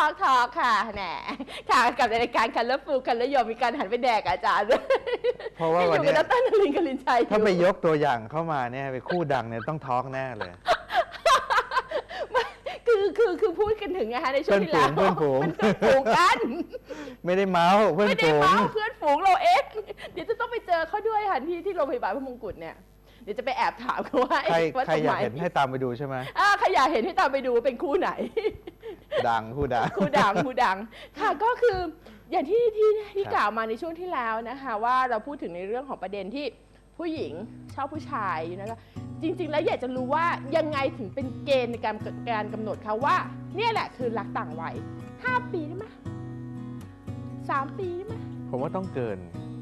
Talk Talk ค่ะแหนค่ะกับรายการคันเลอร์ฟูคันเลอร์โยมมีการหันไปแดกกับอาจารย์ด้วยเพราะว่าอวันยู่กับเนี้ดยรนลินทร์กลินชัยถ้าไปอยู่ยกตัวอย่างเข้ามาเนี่ยไปคู่ดังเนี่ยต้องท้องแน่เลย คือคือคือพูดกันถึงไงฮะในช่วงที่แล้วเพื่อนฝูงเป็นเพื่อนฝูงกัน ไม่ได้เมาส์เพื่อนไม่ได้ฝูง เมาเพื่อนฝูงเราเองเดี๋ยวจะต้องไปเจอเขาด้วยค่ะที่ที่โรงพยาบาลพระมงกุฎเนี่ย เดี๋ยวจะไปแอบถามเขาว่าใครเอ๊ะว่าใครทำอยากไมเห็นให้ตามไปดูใช่ไหมอ่าใครอยากเห็นให้ตามไปดูว่าเป็นคู่ไหน ดังคู่ดังคู่ดังคู่ดังค่ะก็คืออย่างที่ที่ที่ครับกล่าวมาในช่วงที่แล้วนะคะ ว่าเราพูดถึงในเรื่องของประเด็นที่ผู้หญิงชอบผู้ชายนะคะจริง ๆ แล้วอยากจะรู้ว่ายังไงถึงเป็นเกณฑ์ในการการกำหนดเขาว่า เนี่ยแหละคือรักต่างวัยห้าปีได้ไหมสามปีได้ไหมผมว่าต้องเกิน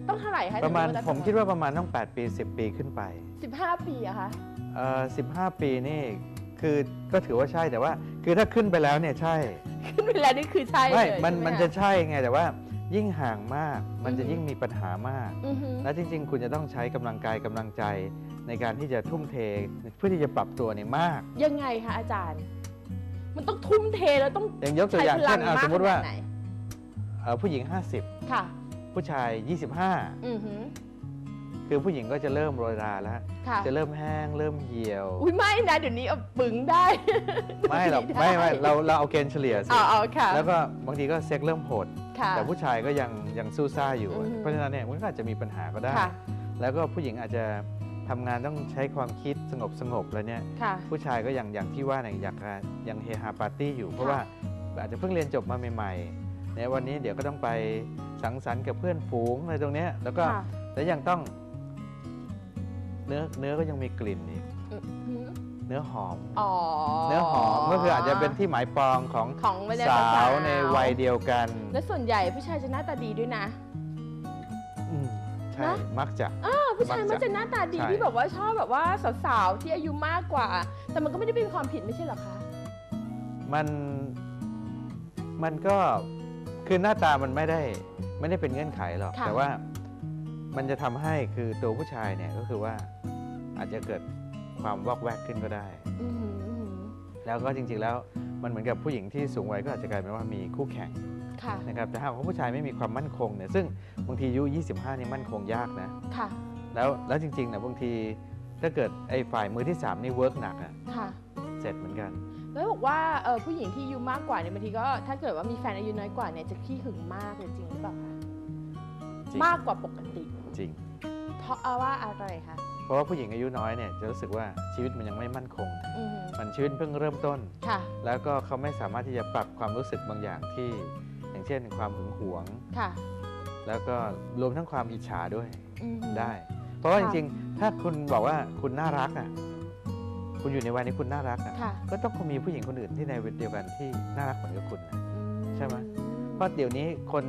ต้องเท่าไหร่คะประมาณถึงจผมคิดว่าประมาณต้อง 8 ปี 10 ปีขึ้นไปสิบห้าปีอะคะเอ่อ15 ปีนี่คือก็ถือว่าใช่แต่ว่า คือถ้าขึ้นไปแล้วเนี่ยใช่ขึ้นเวลานี่คือใช่ไม่เลยมันใช่ไหมันคจะใช่ไงแต่ว่ายิ่งห่างมาก มันจะอือฮึยิ่งมีปัญหามาก อือหือและจริง ๆ คุณจะต้องใช้กำลังกายกำลังใจ ในการที่จะทุ่มเทเพื่อที่จะปรับตัวเนี่ยมาก ยังไงคะอาจารย์ มันต้องทุ่มเทแล้วต้องอย่างยกตัวใช้อย่างพลัเช่งนอะมากสมมติว่าขนดไหนเอ่อผู้หญิงค่ะ50 ผู้ชาย 25 อือหือ คือผู้หญิงก็จะเริ่มโรยราแล้ว ค่ะ จะเริ่มแห้งเริ่มเหี่ยว อุ้ยไม่นะ เดี๋ยวนี้เอาปึงได้ ไม่หรอกด้ไม่ไม่เราเราเอาเกณฑ์เฉลี่ยสิ เอาเอาค่ะ แล้วก็บางทีก็เซ็กเริ่มโหด ค่ะ แต่ผู้ชายก็ยังยังสู้ซ่าอยู่ อือฮึ เพราะฉะนั้นเนี่ยมันก็อาจจะมีปัญหาก็ได้ ค่ะ แล้วก็ผู้หญิงอาจจะทำงานต้องใช้ความคิดสงบสงบแล้วเนี่ย ค่ะ ผู้ชายก็อย่างอย่างที่ว่าเนี่ยอยากจะยังเฮฮาปาร์ตี้อยู่ เพราะค่ะว่าอาจจะเพิ่งเรียนจบมาใหม่ๆ ในวันนี้เดี๋ยวก็ต้องไปสังสรรค์กับเพื่อนฝูงอะไรตรงเนี้ยแล้วก็ค่ะแล้วยังต้อง เนื้อเนื้อก็ยังมีกลิ่นอีกอือหือเนื้อหอม อ๋อเนื้อหอมก็คืออาจจะเป็นที่หมายปองของของบรรดสาวในวัยเดียวกันและส่วนใหญ่ผู้ชายจะหน้าตาดีด้วยนะ อืมใช่นะ มักจะอ้าวผู้ชายมัมักกจะจะหน้าตาดีใช่ ที่แบบว่าชอบแบบว่าสาวๆที่อายุมากกว่า แต่มันก็ไม่ได้เป็นความผิดไม่ใช่เหรอคะ มันมันก็ คือหน้าตามันไม่ได้ไม่ได้เป็นเงื่อนไขหรอก ค่ะ แต่ว่ามันจะทำให้คือตัวผู้ชายเนี่ยก็คือว่าอาจจะเกิดความวอกแวกขึ้นก็ได้ อือหืออือหือแล้วก็จริงๆแล้วมันเหมือนกับผู้หญิงที่สูงวัยก็อาจจะกลายเป็นว่ามีคู่แข่งค่ะ นะครับแต่หากว่าผู้ชายไม่มีความมั่นคงเนี่ยซึ่งบางทีอายุ 25นี่มั่นคงยากนะ ค่ะ แล้วแล้วจริงๆนะบางทีถ้าเกิดไอ้ฝ่ายมือที่ 3 นี่เวิร์กหนักอะค่ะ เสร็จเหมือนกัน แล้วบอกว่าเออผู้หญิงที่อายุมากกว่าเนี่ยบางทีก็ถ้าเกิดว่ามีแฟนอายุน้อยกว่าเนี่ยจะขี้หึงมากเลยจริงหรือเปล่าคะจริง มากกว่าปกติ จริง เพราะว่าอะไรคะเพราะว่าผู้หญิงอายุน้อยเนี่ยจะรู้สึกว่าชีวิตมันยังไม่มั่นคง อือหือมันชีวิตเพิ่งเริ่มต้น ค่ะแล้วก็เขาไม่สามารถที่จะปรับความรู้สึกบางอย่างที่ อย่างเช่น ความหึงหวง ค่ะแล้วก็รวมทั้งความอิจฉาด้วยอือหือ ได้ เพราะว่าจค่ะ ริงๆ ถ้าคุณบอกว่าคุณน่ารักอะ คุณอยู่ในวัยนี้คุณน่ารักอะค่ะก็ต้องมีผู้หญิงคนอื่นที่ในวัยเดียวกันที่น่ารักเหมือนกับคุณนะอืใช่ไหมเพราะเดี๋ยวนี้คน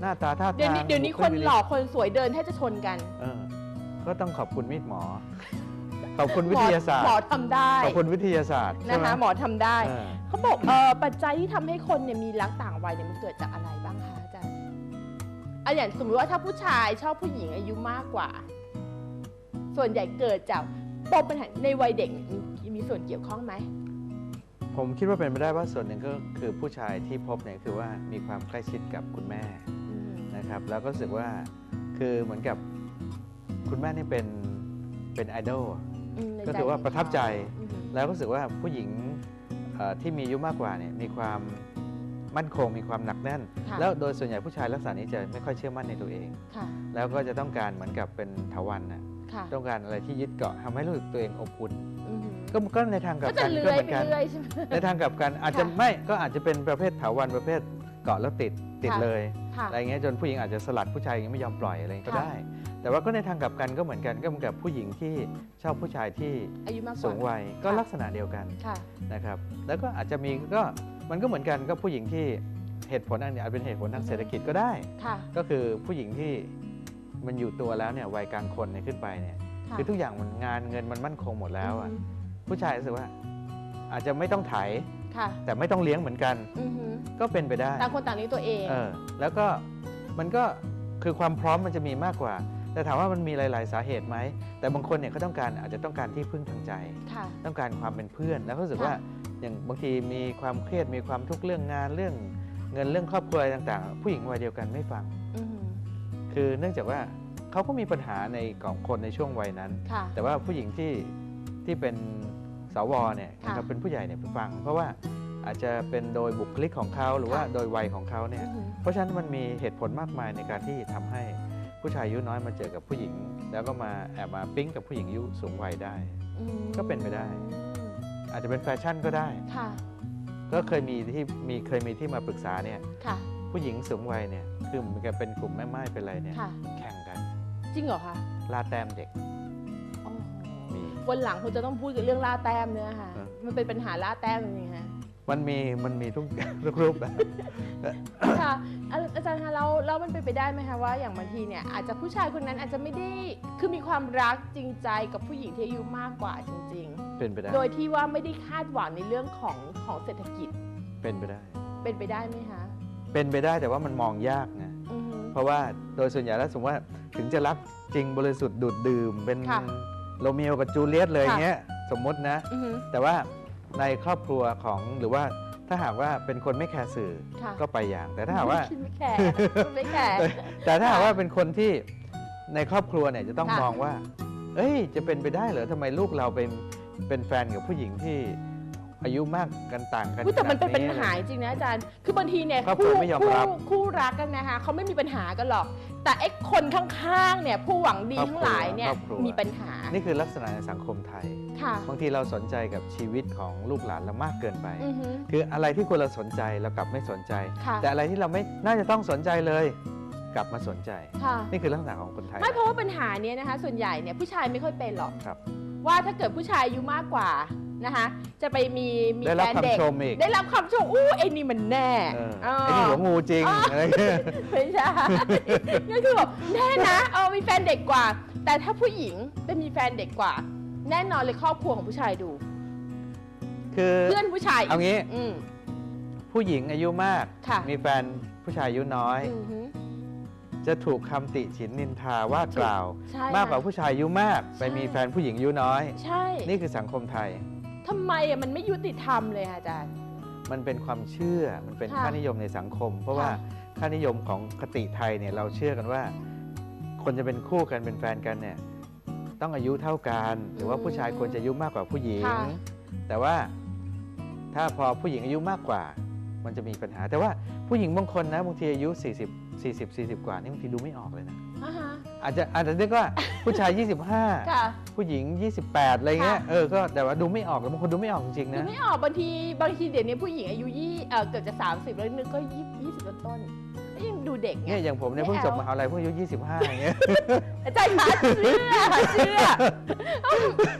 หน้าตาท่าทางเดี๋ยวนี้เดี๋ยวนี้บุคลินกหล่อคนสวยเดินแทบจะชนกัน เออ ก็ต้องขอบคุณมีดหมอ ขอบคุณวิทยาศาสตหมอร์ทำได้ขอบคุณวิทยาศาสตร์นะใช่ไหมคะหมอทำได้เออเขาบอกเออปัจจัยที่ทำให้คนเนี่ยมีรักต่างวัยเนี่ยมันเกิดจากอะไรบ้างคะอาจารย์อะอย่างสมมติว่าถ้าผู้ชายชอบผู้หญิงอายุมากกว่า ส่วนใหญ่เกิดจากปมปัญหาในวัยเด็กเนี่ยมี มีส่วนเกี่ยวข้องไหม ผมคิดว่าเป็นไปได้ว่าส่วนหนึ่งก็คือผู้ชายที่พบเนี่ยคือว่ามีความใกล้ชิดกับคุณแม่อืมนะครับ แล้วก็รู้สึกว่าคือเหมือนกับคุณแม่นี่เป็นเป็นไอดอลอืมในก็ถือว่าประทับใจอืมแล้วก็รู้สึกว่าผู้หญิงเอ่อที่มีอายุมากกว่าเนี่ยมีความมั่นคงมีความหนักแน่นค่ะแล้วโดยส่วนใหญ่ผู้ชายลักษณะนี้จะไม่ค่อยเชื่อมั่นในตัวเองค่ะแล้วก็จะต้องการเหมือนกับเป็นถาวันนะค่ะต้องการอะไรที่ยึดเกาะทำให้รู้สึกตัวเองอบอุ่นอืม ก็ก็ในทางกลัก็บจะกันเลื้ก็อยเหมือไปนกัน เรื่อยใช่ไหม ในทางกลับกันอาจจะค่ะไม่ก็อาจจะเป็นประเภทถาวันประเภทเกาะแล้วติดติดค่ะ เลย ค่ะ อะไรเงี้ยจนผู้หญิงอาจจะสลัดผู้ชายยังไม่ยอมปล่อยอะไรก็ค่ะ ได้ แต่ว่าก็ในทางกลับกันก็เหมือนกันก็เหมือนกับผู้หญิงที่ชอบผู้ชายที่อายุมากกสูว่างวัยก็ค่ะลักษณะเดียวกันค่ะ นะครับ แล้วก็อาจจะมีก็มันก็เหมือนกันก็ผู้หญิงที่เหตุผลอันนี้อาจเป็นเหตุผลทางเศรษฐกิจก็ได้ ค่ะก็คือผู้หญิงที่มันอยู่ตัวแล้วเนี่ยวัยกลางคนเนี่ยขึ้นไปเนี่ยค่ะคือทุกอย่างมันงานเงินมันมั่นคงหมดแล้วอะอืม ผู้ชายรู้สึกว่า อาจจะไม่ต้องไถค่ะแต่ไม่ต้องเลี้ยงเหมือนกัน อือหือก็เป็นไปได้ต่างคนต่างเลี้ยงตัวเอง เออแล้วก็มันก็คือความพร้อมมันจะมีมากกว่า แต่ถามว่ามันมีหลาย ๆ สาเหตุไหม แต่บางคนเนี่ยเขาต้องการอาจจะต้องการที่พึ่งทางใจ ค่ะ ต้องการความเป็นเพื่อน แล้วก็รู้สึกค่ะ ว่าอย่างบางทีมีความเครียดมีความทุกข์เรื่องงานเรื่องเงินเรื่องครอบครัวอะไรต่างๆ ผู้หญิงวัยเดียวกันไม่ฟัง อืมคือเนื่องจากว่าเขาก็มีปัญหาในของคนในช่วงวัยนั้น ค่ะ แต่ว่าผู้หญิงที่ที่เป็น สวเนี่ยค่ะนะครับเป็นผู้ใหญ่เนี่ยไปฟัง เพราะว่าอาจจะเป็นโดยบุคลิกของเขาหรือว่าค่ะโดยวัยของเขาเนี่ยอืมเพราะฉะนั้นมันมีเหตุผลมากมายในการที่ทำให้ผู้ชายอายุน้อยมาเจอกับผู้หญิง แล้วก็มาแอบมาปิ๊งกับผู้หญิงอายุสูงวัยได้อืมก็เป็นไปได้ อาจจะเป็นแฟชั่นก็ได้ค่ะก็เคยมีที่มีเคยมีที่มาปรึกษาเนี่ยค่ะผู้หญิงสูงวัยเนี่ยคือมันก็เป็นกลุ่มแม่ไม้เป็นอะไรเนี่ยค่ะแข่งกัน จริงเหรอคะลาแต้มเด็กโอ้โหมี วันหลังคุณจะต้องพูดกันเรื่องล่าแต้มเนื้อะค่ะเออมันเป็นปัญหาล่าแต้มจริงๆค่ะ มันมีมันมีทุก ทุกรูปแบบ ค่ะอาอาจารย์คะแล้วแล้วมันเป็นไปได้ไหมคะว่าอย่างบางทีเนี่ยอาจจะผู้ชายคนนั้นอาจจะไม่ได้คือมีความรักจริงใจกับผู้หญิงที่อายุมากกว่าจริง เป็นไปได้ ๆ โดยที่ว่าไม่ได้คาดหวังในเรื่องของของเศรษฐกิจเป็นไปได้ เป็นไปได้ไหมคะเป็นไปได้แต่ว่ามันมองยากนะอือฮึ เพราะว่าโดยส่วนใหญ่แล้วสมมติว่าถึงจะรักจริงบริสุทธิ์ดูดดื่มเป็นค่ะ โรมิโอกับจูเลียตเลยค่ะเงี้ยสมมุตินะ อือฮึแต่ว่าในครอบครัวของหรือว่าถ้าหากว่าเป็นคนไม่แคร์สื่อค่ะ ก็ไปอย่าง แต่ถ้าหากว่า ไม่แคร์ไม่แคร์แต่ถ้าหากว่าเป็นคนที่ในครอบครัวเนี่ยจะต้องค่ะมองว่า เอ้ย จะเป็นไปได้เหรอทำไมลูกเราเป็นเป็นแฟนกับผู้หญิงที่ อายุมากกันต่างกันอุ๊ยแต่มันเป็นขปัญดหาจริงนะอาจารย์ คือบางทีเนี่ยครอบครัวไม่ยอมรับ คู่คู่รักกันนะคะเขาไม่มีปัญหากันหรอก แต่ไอ้คนข้างๆเนี่ยผู้หวังดีทั้งหลายเนี่ยครอบครัว มีปัญหา นี่คือลักษณะในสังคมไทย ค่ะ บางทีเราสนใจกับชีวิตของลูกหลานเรามากเกินไป อือฮึคืออะไรที่ควรเราสนใจเรากลับไม่สนใจ ค่ะ แต่อะไรที่เราไม่น่าจะต้องสนใจเลย กลับมาสนใจ ค่ะ นี่คือลักษณะของคนไทย ไม่เพราะว่าปัญหาเนี้ยนะคะ ส่วนใหญ่เนี่ยผู้ชายไม่ค่อยเป็นหรอก ครับ ว่าถ้าเกิดผู้ชายอายุมากกว่า นะคะ จะไปมีมีได้รับแฟนเด็ก คำชมอีก ได้รับคำชมอู้ไอ้นี่มันแน่เออเออ ไอ้นี่หัวงูจริงอ่าอะไรเงี้ย ไม่ใช่ ก็คือแบบแน่นะเออมีแฟนเด็กกว่า แต่ถ้าผู้หญิงเป็นมีแฟนเด็กกว่า แน่นอนเลยครอบครัวของผู้ชายดู คือเพื่อนผู้ชายเอางี้อืม ผู้หญิงอายุมาก ค่ะ มีแฟนผู้ชายอายุน้อย อือฮึจะถูกคำติฉินนินทาว่ากล่าว ใช่มากกว่าค่ะ ผู้ชายอายุมาก ไปใช่มีแฟนผู้หญิงอายุน้อย ใช่ นี่คือสังคมไทย ทำไมอะมันไม่ยุติธรรมเลยค่ะอาจารย์ มันเป็นความเชื่อ มันเป็นค่ะค่านิยมในสังคม เพราะว่าค่ะ ค่านิยมของคติไทยเนี่ยเราเชื่อกันว่า คนจะเป็นคู่กันเป็นแฟนกันเนี่ยต้องอายุเท่ากัน หรือว่าผู้ชายควรจะอายุมากกว่าผู้หญิง ค่ะ แต่ว่าถ้าพอผู้หญิงอายุมากกว่า มันจะมีปัญหา แต่ว่าผู้หญิงบางคนนะบางทีอายุ 40 40 40 กว่านี่บางทีดูไม่ออกเลยนะ อ่าฮะ อาจจะอาจจะเรียกว่าผู้ชาย25ค่ะผู้หญิง 28 อะไรเงี้ย ค่ะ เออ ก็แต่ว่าดูไม่ออกบางคนดูไม่ออกจริงๆดูนะ ไม่ออกบางทีบางทีเดี๋ยวนี้ผู้หญิงอายุยี่เออเกือบจะ 30 แล้วนึกก็ยี่ยี่สิบต้นๆก็ยังดูเด็กไง เนี่ยอย่างผมเนี่ยไม่เพิ่งจบเอา มหาลัยเพิ่งอายุ 25อย่างเงี้ย อาจารย์คะเชื่อเชื่อ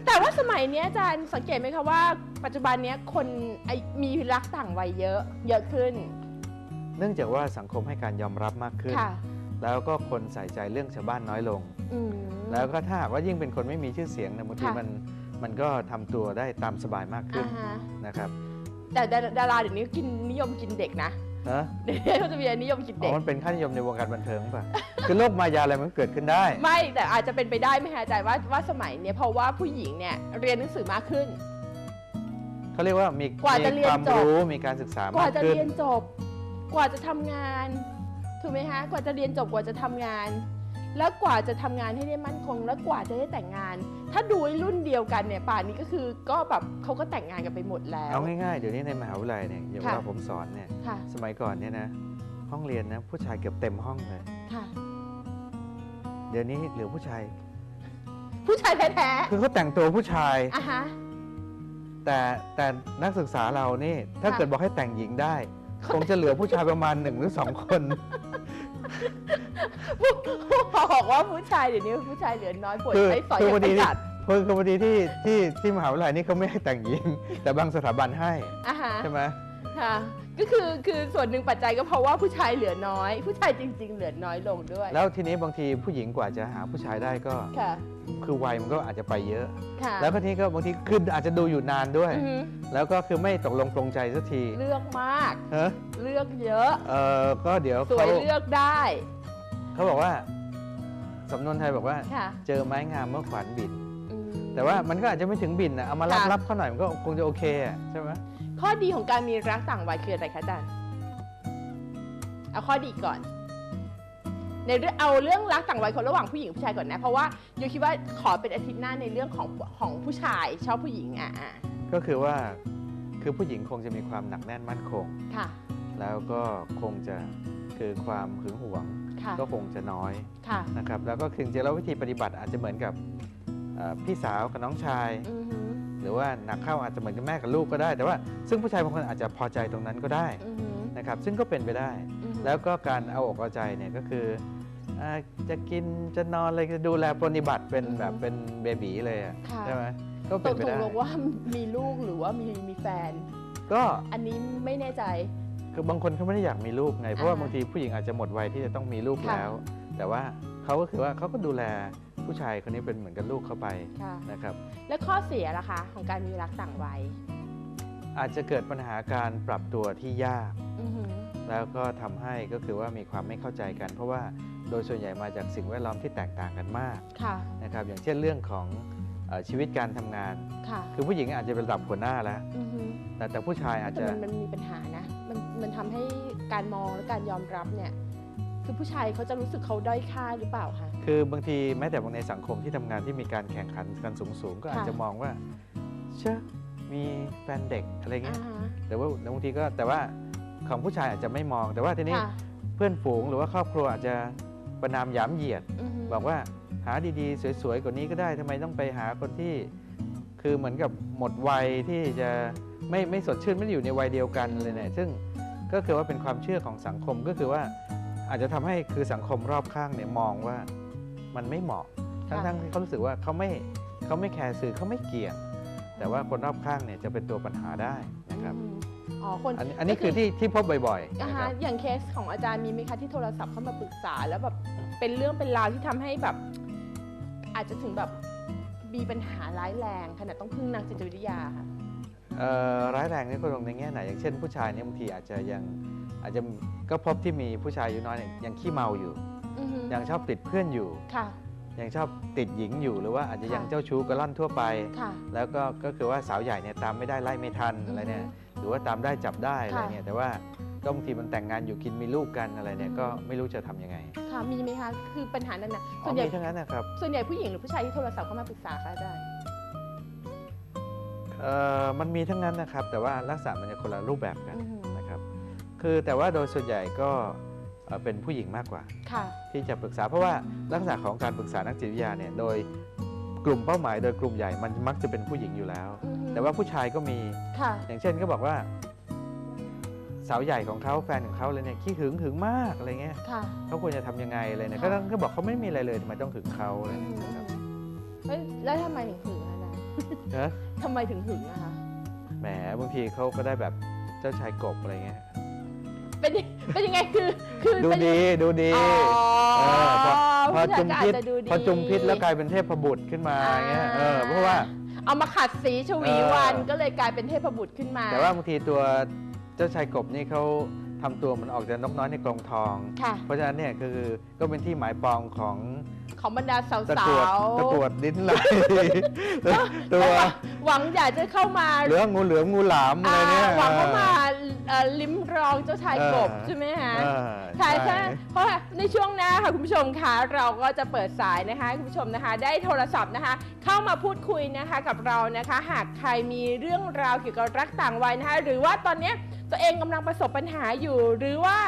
แต่ว่าสมัยเนี้ยอาจารย์สังเกตไหมคะว่าปัจจุบันเนี้ยคนไอมีรักต่างวัยเยอะ เยอะขึ้น เนื่องจากว่าสังคมให้การยอมรับมากขึ้น ค่ะ แล้วก็คนใส่ใจเรื่องชาวบ้านน้อยลง อืม แล้วก็ถ้าหากว่ายิ่งเป็นคนไม่มีชื่อเสียงเนยบางทีค่ะ มันมันก็ทำตัวได้ตามสบายมากขึ้นอ่าฮะนะครับแต่ดาดาราเดี๋ยวนี้กินนิยมกินเด็กนะฮะเดี๋ยวนี้เขาจะมีนิยมกินอ๋เด็อกมันเป็นค่านิยมในวงการบันเทิงป่ะ คือโลกมายาอะไรมันก็เกิดขึ้นได้ ไม่แต่อาจจะเป็นไปได้ไหมคะอาจารย์ว่าว่าสมัยเนี้ยเพราะว่าผู้หญิงเนี่ยเรียนหนังสือมากขึ้น เขาเรียกว่ามีกว่าจะมีเรียนความจบ รู้มีการศึกษากว่ามาจะกขึ้น เรียนจบ กว่าจะทำงาน ถูกไหมคะกว่าจะเรียนจบกว่าจะทำงาน แล้วกว่าจะทำงานให้ได้มั่นคง แล้วกว่าจะได้แต่งงาน ถ้าดูไอ้รุ่นเดียวกันเนี่ยป่านนี้ก็คือก็แบบเขาก็แต่งงานกันไปหมดแล้วเอาง่ายๆเดี๋ยวนี้ในมหาวิทยาลัยเนี่ยอย่างเวค่ะลาผมสอนเนี่ยค่ะสมัยก่อนเนี่ยนะห้องเรียนนะผู้ชายเกือบเต็มห้องเลยค่ะเดี๋ยวนี้เหลือผู้ชาย ผู้ชายแท้คือเขาแต่งตัวผู้ชายๆอะฮะแต่แต่นักศึกษาเรานี่ ถ้าค่ะเกิดบอกให้แต่งหญิงได้ คงจะเหลือผู้ชายประมาณหนึ่งหรือสองคน บอกว่าผู้ชายเดี๋ยวนี้ผู้ชายเหลือน้อยป่วยคือไอ้สอยคืออย่างพอปดีระหยัดเพิ่งคือพอดีที่ที่ที่มหาวิทยาลัยนี่เขาไม่ให้แต่งหญิง แต่บางสถาบันให้อะฮะใช่ไหม ค่ะ ก็คือคือส่วนหนึ่งปัจจัยก็เพราะว่าผู้ชายเหลือน้อย ผู้ชายจริง ๆ เหลือน้อยลงด้วยแล้วทีนี้บางทีผู้หญิงกว่าจะหาผู้ชายได้ก็ ค่ะ คือวัยมันก็อาจจะไปเยอะ ค่ะแล้วก็ทีนี้ก็บางทีคืออาจจะดูอยู่นานด้วย อือฮึแล้วก็คือไม่ตกลงปลงใจสักทีเลือกมากเฮ้เลือกเยอะ เออก็เดี๋ยวสวเขายเลือกได้เขาบอกว่าสำนวนไทยบอกว่า ค่ะเจอไม้งามเมื่อขวัญบินอืม แต่ว่ามันก็อาจจะไม่ถึงบินนะเอามารับค่ะ รับเขาหน่อยมันก็คงจะโอเคอะใช่ไหม ข้อดีของการมีรักต่างวัยคืออะไรคะอาจารย์เอาข้อดีก่อน ในเรื่องเอาเรื่องรักต่างวัยคนระหว่างผู้หญิงกับผู้ชายก่อนนะ เพราะว่าโยคิดว่าขอเป็นอาทิตย์หน้าในเรื่องของของผู้ชายชอบผู้หญิงอะอะก็คือว่าคือผู้หญิงคงจะมีความหนักแน่นมั่นคงค่ะ แล้วก็คงจะคือความหึงหวงค่ะก็คงจะน้อยค่ะนะครับแล้วก็คือจริงๆแล้ววิธีปฏิบัติอาจจะเหมือนกับเอ่อพี่สาวกับน้องชายอือหือห รือว่าหนักเข้าอาจจะเหมือนกับแม่กับลูกก็ได้ แต่ว่าซึ่งผู้ชายบางคนอาจจะพอใจตรงนั้นก็ได้อือหือนะครับซึ่งก็เป็นไปได้อือหือแล้วก็การเอาอกเอาใจเนี่ยก็คืออ่าจะกินจะนอนอะไรจะดูแลปฏิบัติเป็นแบบเป็นเบบีเลยอะค่ะใช่ไหมก็ตเป็นกไปตกได้ลงว่ามีลูกหรือว่ามีมีแฟน ก็อันนี้ไม่แน่ใจ คือบางคนเขาไม่ได้อยากมีลูกไงเพราะว่าอ่าฮะบางทีผู้หญิงอาจจะหมดวัยที่จะต้องมีลูกค่ะแล้ว แต่ว่าเขาก็คือว่าเขาก็ดูแล ผู้ชายคนนี้เป็นเหมือนกับลูกเข้าไปค่ะ นะครับ แล้วข้อเสียล่ะคะ ของการมีรักต่างวัยอาจจะเกิดปัญหาการปรับตัวที่ยาก อือหือแล้วก็ทำให้ก็คือว่ามีความไม่เข้าใจกัน เพราะว่าโดยส่วนใหญ่มาจากสิ่งแวดล้อมที่แตกต่างกันมากค่ะนะครับ อย่างเช่นเรื่องของเออชีวิตการทำงาน ค่ะคือผู้หญิงอาจจะเป็นระดับหัวหน้าแล้ว อือหือแต่แต่ผู้ชายอาจแต่จะ มันมันมีปัญหานะ มันมันทำให้การมองและการยอมรับเนี่ย คือผู้ชายเขาจะรู้สึกเขาด้อยค่าหรือเปล่าคะ คือบางทีแม้แต่ในสังคมที่ทำงานที่มีการแข่งขันกันสูงสูงๆ ก็อาจค่ะ จะมองว่า เชื่อมีแฟนเด็กอะไรเงี้อ่ายฮะแต่ว่าบางทีก็แต่ว่าของผู้ชายอาจจะไม่มอง แต่ว่าทีนี้ค่ะเพื่อนฝูงหรือว่าครอบครัวอาจจะประนามหยามเหยียด อือหือบอกว่าหาดีๆ สวยๆ กว่านี้ก็ได้ทำไมต้องไปหาคนที่ คือเหมือนกับหมดวัยที่จะไม่ไม่สดชื่นไม่ได้อยู่ในวัยเดียวกันเลยเนี่ยซึ่งก็คือว่าเป็นความเชื่อของสังคมก็คือว่า อาจจะทำให้คือสังคมรอบข้างเนี่ยมองว่ามันไม่เหมาะ ทั้งๆที่เขารู้สึกว่าเขาไม่เขาไม่แคร์สื่อเขาไม่เกี่ยง แต่ว่าคนรอบข้างเนี่ยจะเป็นตัวปัญหาได้นะครับอืมอ๋อคนอันอันนี้คือที่ที่พบบ่อยๆนะนะคคะรับอย่างเคสของอาจารย์มีไหมคะที่โทรศัพท์เข้ามาปรึกษาแล้วแบบเป็นเรื่องเป็นราวที่ทำให้แบบ อาจจะถึงแบบมีปัญหาร้ายแรงขนาดต้องพึ่งนักจิตวิทยาค่ะเอ่อร้ายแรงนี่ก็ลงในแง่ไหนอย่างเช่นผู้ชายเนี่ยบางทีอาจจะยัง อาจจะก็พบที่มีผู้ชายอายุน้อยเนี่ยยังขี้เมาอยู่ อือหือยังชอบติดเพื่อนอยู่ ค่ะ ยังชอบติดหญิงอยู่หรือว่าอาจจะยังค่ะเจ้าชู้กระล่อนทั่วไป ค่ะ แล้วก็ก็คือว่าสาวใหญ่เนี่ยตามไม่ได้ไล่ไม่ทันอะไรเนี่ยหรือว่าตามได้จับได้อะไรค่ะเนี่ยแต่ว่าก็บางทีมันแต่งงานอยู่กินมีลูกกันอะไรเนี่ยอืม ก็ไม่รู้จะทำยังไงค่ะมีไหมคะคือปัญหานั้นนะอ๋ส่อวนใหญ่มีทั้งนั้นนะครับส่วนใหญ่ผู้หญิงหรือผู้ชายที่โทรศัพท์เข้ามาปรึกษาคะอาจารย์เอ่อมันมีทั้งนั้นนะครับ แต่ว่าลักษณะมันจะคนละรูปแบบกัน อือหือนะ ครับคือแต่ว่าโดยส่วนใหญ่ก็เอ่อเป็นผู้หญิงมากกว่าค่ะที่จะปรึกษาเพราะว่าลักษณะของการปรึกษานักจิตวิทยาเนี่ยโดยกลุ่มเป้าหมายโดยกลุ่มใหญ่มันมักจะเป็นผู้หญิงอยู่แล้วอือหือแต่ว่าผู้ชายก็มีค่ะอย่างเช่นก็บอกว่า สาวใหญ่ของเขาแฟนของเขาเลยเนี่ยขี้หึงหึงมากอะไรเงี้ยค่ะเขาควรจะทำยังไงอะไรเนี่ยค่ะก็ต้องก็บอกเขาไม่มีอะไรเลยทำไมต้องหึงเขาอะไรอือหือนะครับเฮ้ยแล้วทำไมถึงหึงอะนะเนอะทำไมถึงหึงอะคะแหมบางทีเขาก็ได้แบบเจ้าชายกบอะไรเงี้ย เป็นเป็นยังไงคือคือดูเป็นดีดูดีอ๋อเออพอพอผู้ชายจุมก็อาพิจษจะดูดีพอจุมพิษแล้วกลายเป็นเทพบุตรขึ้นมาอย่างเงี้ยเออเพราะว่า เอามาขัดสีชวีวันเออ ก็เลยกลายเป็นเทพบุตรขึ้นมาแต่ว่าบางทีตัวเจ้าชายกบนี่เขาทำตัวเหมันออกจากนกน้อยในกรงทอง ค่ะ เพราะฉะนั้นเนี่ยคือก็เป็นที่หมายปองของของบรรดาสาวตะสากรวดวตะกรวดลิ้นไหลตัว หวังอยากจะเข้ามาเหลืองูเหลือมงูหลามอะไรเนี่ย อ่าหวังเข้ามา เอ่อลิ้มรองเจ้าชายกบเออใช่ไหมฮะเออค่ะใช่ใช่ เพราะว่าในช่วงหน้าค่ะคุณผู้ชมคะเราก็จะเปิดสายนะคะให้คุณผู้ชมนะคะ ได้โทรศัพท์นะคะ เข้ามาพูดคุยนะคะกับเรานะคะ หากใครมีเรื่องราวเกี่ยวกับรักต่างวัยนะคะ หรือว่าตอนเนี้ยตัวเองกำลังประสบปัญหาอยู่ หรือว่า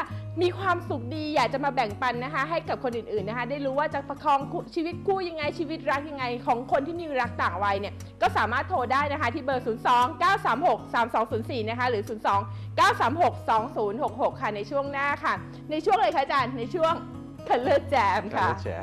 มีความสุขดีอยากจะมาแบ่งปันนะคะ ให้กับคนอื่นๆนะคะ ได้รู้ว่าจะประคองชีวิตคู่ยังไงชีวิตรักยังไง ของคนที่มีรักต่างวัยเนี่ยก็สามารถโทรได้นะคะที่เบอร์ 02 936 3204 นะคะหรือ 02 936 2066 ค่ะในช่วงหน้าค่ะ ในช่วงเลยค่ะอาจารย์ในช่วง Color Jam การค่ะ